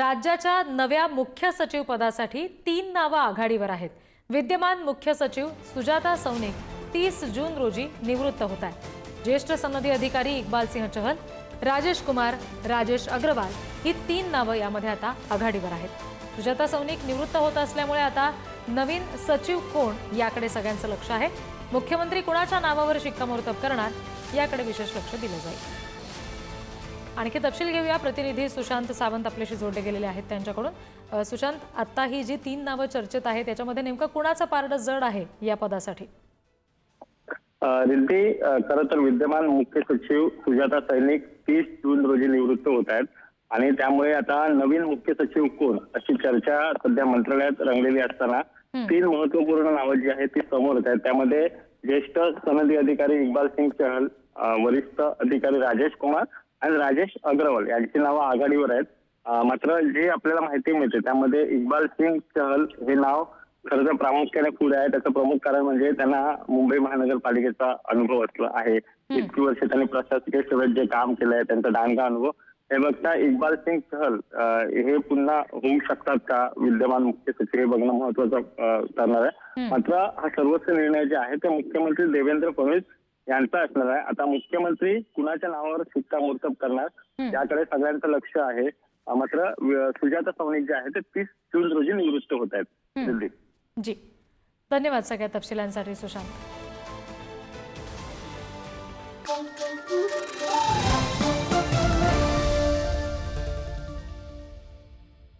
राज्याच्या नव्या मुख्य सचिव पदासाठी तीन नावं आघाडीवर आहेत. विद्यमान मुख्य सचिव सुजाता सौनिक तीस जून रोजी निवृत्त होत आहे ज्येष्ठ सनदी अधिकारी इक्बाल सिंह चहल राजेश कुमार राजेश अग्रवाल ही तीन नावं यामध्ये आता आघाडीवर आहेत. सुजाता सौनिक निवृत्त होत असल्यामुळे आता नवीन सचिव कोण याकडे सगळ्यांचं लक्ष आहे. मुख्यमंत्री कुणाच्या नावावर शिक्कामोर्तब करणार याकडे विशेष लक्ष दिलं जाईल. आणखी तपशील घेऊया. प्रतिनिधी सुशांत सावंत आपल्याशी जोडले गेलेले आहेत त्यांच्याकडून. सुशांत आता ही जी तीन नावं चर्चेत आहेत त्याच्यामध्ये नेमकं कुणाचं पारडं जड आहे या पदासाठी? रिद्धी खरं तर विद्यमान मुख्य सचिव सुजाता सैनिक तीस जून रोजी निवृत्त होत आहेत. आणि त्यामुळे आता नवीन मुख्य सचिव कोण अशी चर्चा सध्या मंत्रालयात रंगलेली असताना तीन महत्त्वपूर्ण नावं जी आहेत ती समोर येत आहेत. त्यामध्ये ज्येष्ठ सनदी अधिकारी इक्बाल सिंग चहल वरिष्ठ अधिकारी राजेश कुमार आणि राजेश अग्रवाल यांची नावं आघाडीवर आहेत. मात्र जे आपल्याला माहिती मिळते त्यामध्ये इक्बाल सिंग चहल हे नाव खरं तर प्रामुख्याने पुढे आहे. त्याचं प्रमुख कारण म्हणजे त्यांना मुंबई महानगरपालिकेचा अनुभव असला आहे. इतकी वर्ष त्यांनी प्रशासकीय सेवेत जे काम केलं आहे त्यांचा डांगा अनुभव. हे बघता इक्बाल सिंग चहल हे पुन्हा होऊ शकतात का? विद्यमान मुख्य सचिव हे बघणं महत्वाचं ठरणार आहे. मात्र हा सर्वोच्च निर्णय जे आहे ते मुख्यमंत्री देवेंद्र फडणवीस यांचा असणार आहे. आता मुख्यमंत्री कुणाच्या नावावर शिक्कामोर्तब करणार? याकडे सगळ्यांचं लक्ष आहे. मात्र सुजाता सवनिक जे आहे ते तीस जून रोजी निवृत्त होत आहेत. दिल्लीत जी. धन्यवाद सगळ्या तपशिलांसाठी सुशांत.